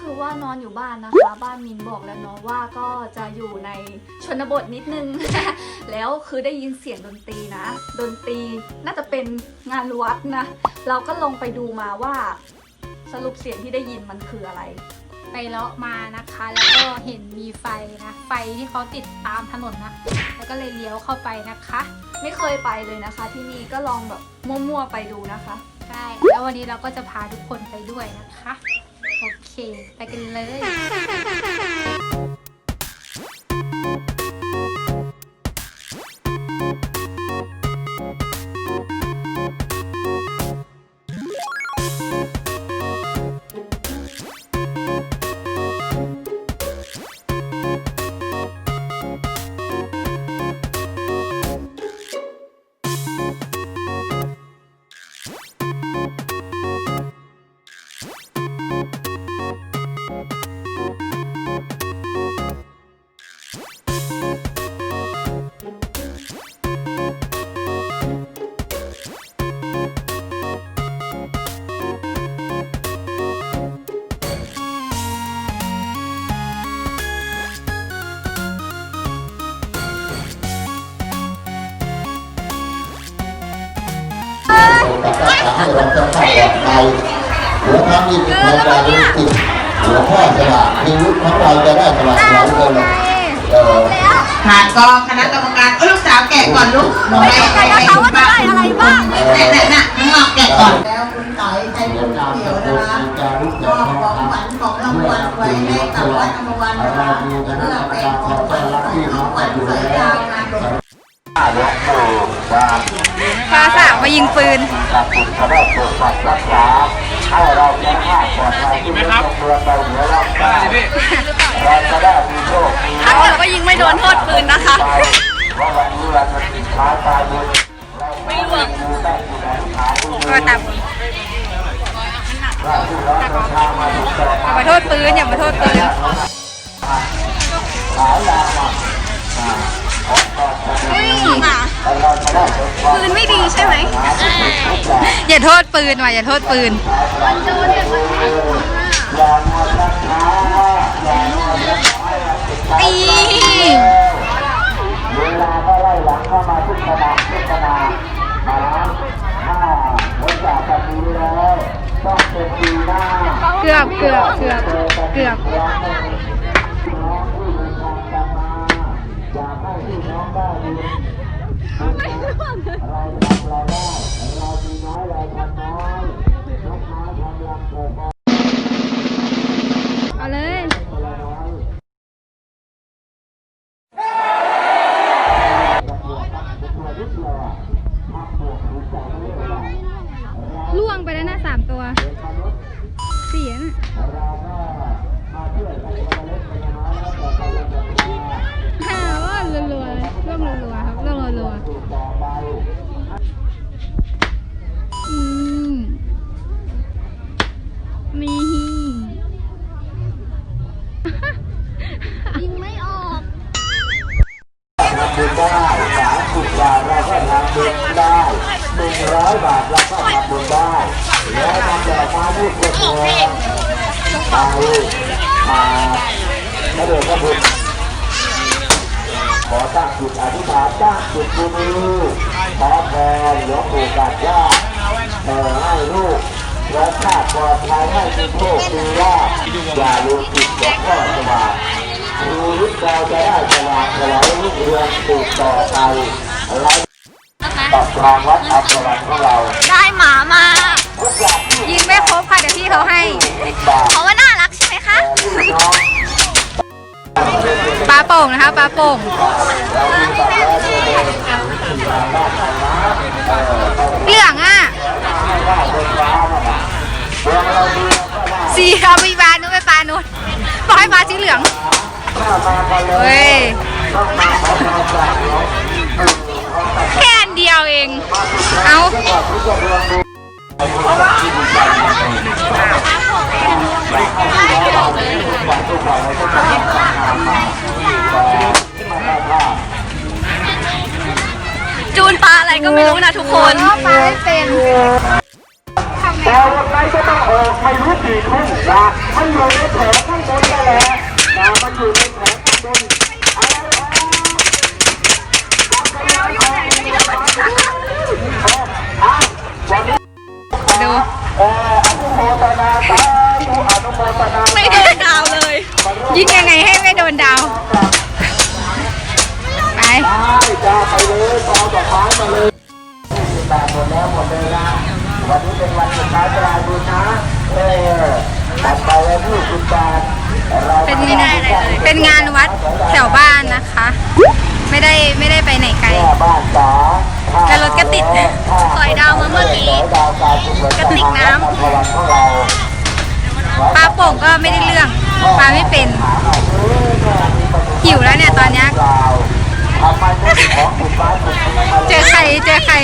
คือว่านอนอยู่บ้านนะคะ บ้านมินบอกแล้วเนาะว่าก็จะอยู่ในชนบทนิดนึง แล้วคือได้ยินเสียงดนตรีนะ ดนตรีน่าจะเป็นงานวัดนะ เราก็ลงไปดูมาว่าสรุปเสียงที่ได้ยินมันคืออะไร ไปเลาะมานะคะ แล้วก็เห็นมีไฟนะ ไฟที่เขาติดตามถนนนะ แล้วก็เลยเลี้ยวเข้าไปนะคะ ไม่เคยไปเลยนะคะ ที่นี่ก็ลองแบบมั่วๆไปดูนะคะ ใช่ แล้ววันนี้เราก็จะพาทุกคนไปด้วยนะคะโอ เค ไปกันเลย ให้เราจะเข้าปลอดภัยหรือทั้งนี้ในการรู้จิตหลวงพ่อสละชีวิของเราจะได้สละสลายเลยเออ ค่ะก็คณะกรรมการเอ้ยลูกสาวแกะก่อนลูกหนูไปไปไปคุณป้าอะไรบ้างเนี่ยเนี่ยเนี่ยน้องหลอกแกะก่อน แล้วคุณต่อยใจบุญเขียวนะคะมอบของขวัญของรางวัลไว้ให้กับวัดธรรมวันนะคะเพื่อเป็นของขวัญของขวัญสวยงามงานหลวงปู่ว่าฟ้าสาวมายิงปืน ถ้าเราจะได้ปกปักรักษาให้เราจะให้ปลอดภัยที่ไม่ต้องเรือไปเหนือร่างกายเราจะได้มีโชคมีถ้าเราก็ยิงไม่โดนโทษปืนนะคะไปเพราะวันนี้วันมันติดท้าตายบุญไม่เวงได้ที่ไหนหาที่ก็ตามว่าที่เราเดินทางมาถึงต่ออย่ามาโทษปืนอย่ามาโทษปืน เราจะได้เป็นความปืนไม่ดีใช่ไหมอย่าโทษปืนว่ะอย่าโทษปืนอย่ามัวรักษาอย่ามัวรักษาอย่าติดตามอีเวลาก็ไล่หลังเข้ามาทุกขณะทุกขณะมาถ้าหลังจากกันนี้แล้วต้องเป็นปีหน้าเกือบเกือบเกือบเกือบ น้องที่เดินทางจะมาอยากให้พี่น้อง ไมีน้อยเราทำน้อยนกไม้ทำรังเอาเลย บุญได้สามสิบบาทเราก็ทำบุญได้หนึ่งร้อยบาทเราก็ทำบุญได้แล้วทำแบบมาพูดเพื่อทองมาลูกมาแล้วเดี๋ยวก็บุญขอตั้งจุดอธิษฐานตั้งจุดบุญลูกขอพรหลวงปู่กัดย่าเออให้ลูกและชาปลอดภัยให้มีโชคมีลาอย่าลืมจิตหลวงพ่อสว่าง ชีวิตเราจะได้สว่างสวายรุ่งเรืองสืบต่อไปอะไรตอบรางวัดอัศวรรณของเราได้หมามา ทุกอย่างที่ยิงไม่ครบค่ะเดี๋ยวพี่เขาให้ติดบาทเพราะว่าน่ารักใช่ไหมคะพี่น้องปลาโป่งนะคะ ปลาโป่ง เรามีบัตรแล้วตัวเองสามารถทำนะเออเหลืองอะให้ได้บนฟ้านั่นน่ะเมืองเราดีก็ได้สีเอาไปปลานู้นไปปลานู้นบอกให้ปลาสีเหลืองถ้ามากันเล เฮ้ย แค่อันเดียวเอง เอาจูนปลาอะไรก็ไม่รู้นะทุกคนปลาไม่เป็นแต่วันไหนก็ต้องออกไม่รู้กี่ทุ่มนะมันอยู่ในแผงข้างบนนั่นแหละนะ มันอยู่ในแผงข้างบนอะไรอะวันนี้ดูเอ่ออนุโมทนาสาธุอนุโมทนาไม่โดนดาวเลย ยิงยังไงให้ไม่โดนดาว ไปได้จ้าไปเลยต่อดอกไม้มาเลยแต่หมดแล้วหมดเลยนะวันนี้เป็นวันสุดท้ายปลายบุญนะเออตัดไปแล้วที่คุณบาท เราเป็นไม่ได้เลยเป็นงานวัดแถวบ้านนะคะ ไม่ได้ไม่ได้ไปไหนไกลแม่บ้านจ๋าแต่รถก็ติดสอยดาวมาเมื่อกี้กระติกน้ำปลาโป่งก็ไม่ได้เรื่องปลาไม่เป็น หิวแล้วเนี่ยตอนเนี้ยทำไมไม่มีของติดไม้ติดมือมาเลยเจอใครเจอใคร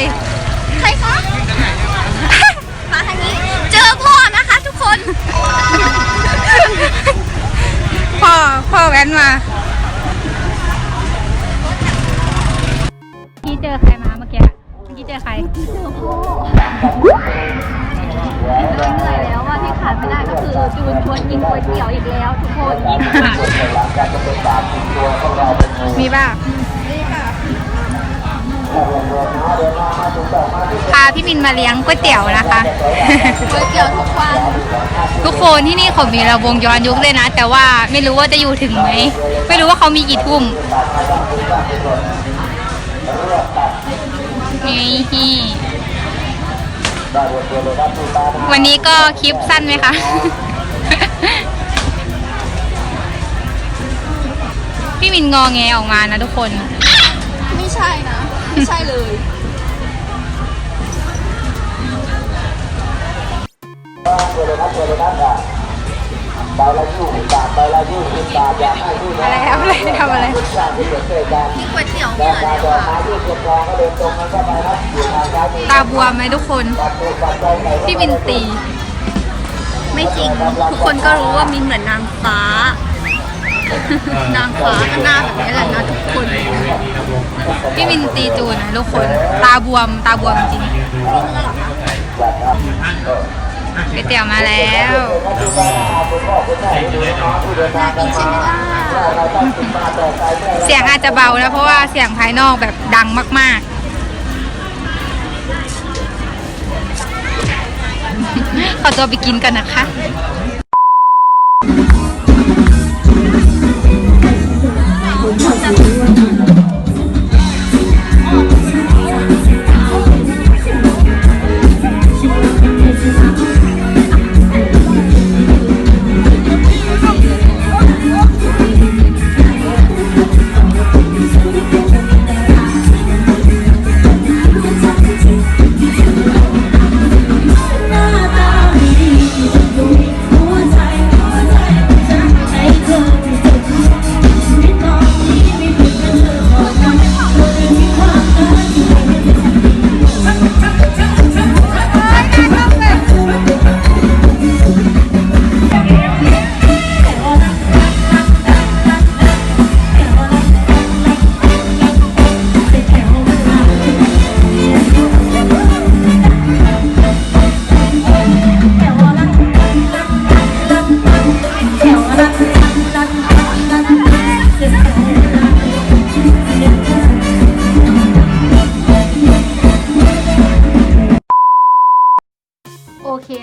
ใครคะมาทางนี้ เจอพ่อนะคะทุกคน พ่อพ่อแว้นมาพี่เจอใครมาเมื่อกี้เมื่อกี้เจอใครเหนื่อยแล้วว่าที่ขาดไม่ได้ก็คือจูนชวนกินก๋วยเตี๋ยวอีกแล้วทุกคนหลังจากจะเป็นบาปติดตัวของเราเป็นงูมีบ้างนี่ค่ะ พาพี่มินมาเลี้ยงก๋วยเตี๋ยวนะคะก๋วยเตี๋ยวทุกวัน ทุกคนที่นี่เขามีระวงย้อนยุคเลยนะ แต่ว่าไม่รู้ว่าจะอยู่ถึงไหม ไม่รู้ว่าเขามีกี่ทุ่มนี่วันนี้ก็คลิปสั้นไหมคะ พี่มินงอแงออกมานะทุกคน ไม่ใช่นะ ไม่ใช่เลย ใบละยี่สิบบาทใบละยี่สิบบาทอยากให้ที่อะไรครับอะไรทำอะไร ทุกอย่างที่เกิดขึ้นกันกินก๋วยเตี๋ยวแล้เมื่วอยการแล้วเดินค่ะทางที่เก็บรองก็เดินตรงนั้นก็ไปนะอยู่ทางซ้ายมือตาบวมไหมทุกคนปัดตัวปัดใจไหนพี่มินตี ไม่จริง ทุกคนก็รู้ว่ามินเหมือนนางฟ้า นางฟ้าก็หน้าแบบนี้แหละนะทุกคน พี่มินตีจูนนะทุกคน ตาบวมตาบวมจริง ก๋วยเตี๋ยวมาแล้วเสียงอาจจะเบานะเพราะว่าเสียงภายนอกแบบดังมาก ๆ ขอตัวไปกินกันนะคะ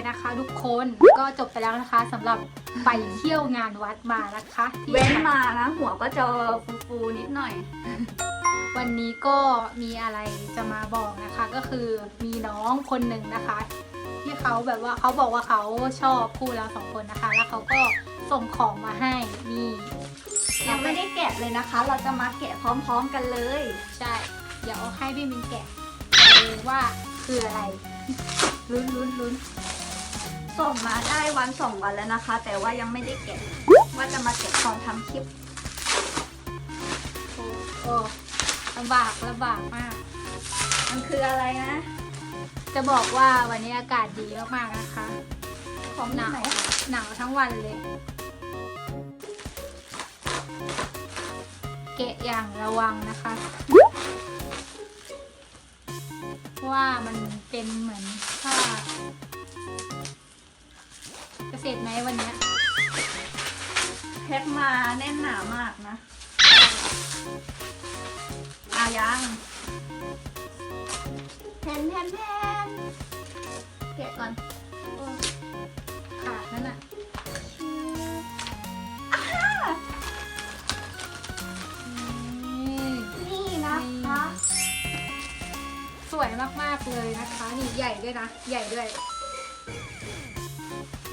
นะคะ ทุกคนก็จบไปแล้วนะคะสำหรับไปเที่ยวงานวัดมานะคะที่เว้นมานะหัวก็จะฟูๆนิดหน่อย วันนี้ก็มีอะไรจะมาบอกนะคะ ก็คือมีน้องคนหนึ่งนะคะ ที่เขาแบบว่าเขาบอกว่าเขาชอบคู่เราสองคนนะคะ แล้วเขาก็ส่งของมาให้นี่ยังไม่ได้แกะเลยนะคะ เราจะมาแกะพร้อมๆกันเลยใช่เดี๋ยวให้พี่มินแกะดูว่าคืออะไรลุ้นลุ้นลุ้น ส่งมาได้วันสองวันแล้วนะคะ แต่ว่ายังไม่ได้แกะว่าจะมาแกะตอนทำคลิปโอ้โอ้ลำบากลำบากมาก มันคืออะไรนะ จะบอกว่าวันนี้อากาศดีมากๆนะคะ ของหนาวไหนคะหนาวทั้งวันเลย เกะอย่างระวังนะคะว่ามันเป็นเหมือนผ้า จะเสร็จไหมวันเนี้ยแพ็คมาแน่นหนามากนะอายังแทนแทนแทนเก็บก่อนขาดนั่นน่ะนี่นี่นะคะ สวยมากๆเลยนะคะ นี่ใหญ่ด้วยนะ ใหญ่ด้วย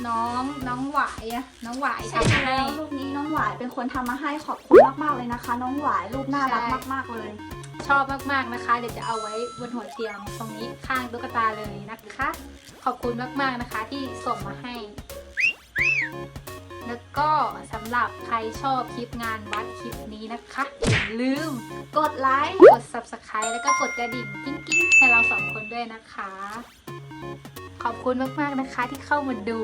น้องน้องหวายอะน้องหวายใช่ทำแล้ให้วรูปนี้น้องหวายเป็นคนทำมาให้ขอบคุณมากๆเลยนะคะ น้องหวายรูปน่ารักใช่มากๆเลย ชอบมากๆนะคะ เดี๋ยวจะเอาไว้บนหัวเตียงตรงนี้ข้างตุ๊กตาเลยนะคะ ขอบคุณมากๆนะคะที่ส่งมาให้ แล้วก็สำหรับใครชอบคลิปงานวัดคลิปนี้นะคะอย่าลืมกดไลค์กด subscribe แล้วก็กดกระดิ่งกิ้งกิ้งให้เราสองคนด้วยนะคะ ขอบคุณมากๆนะคะที่เข้ามาดู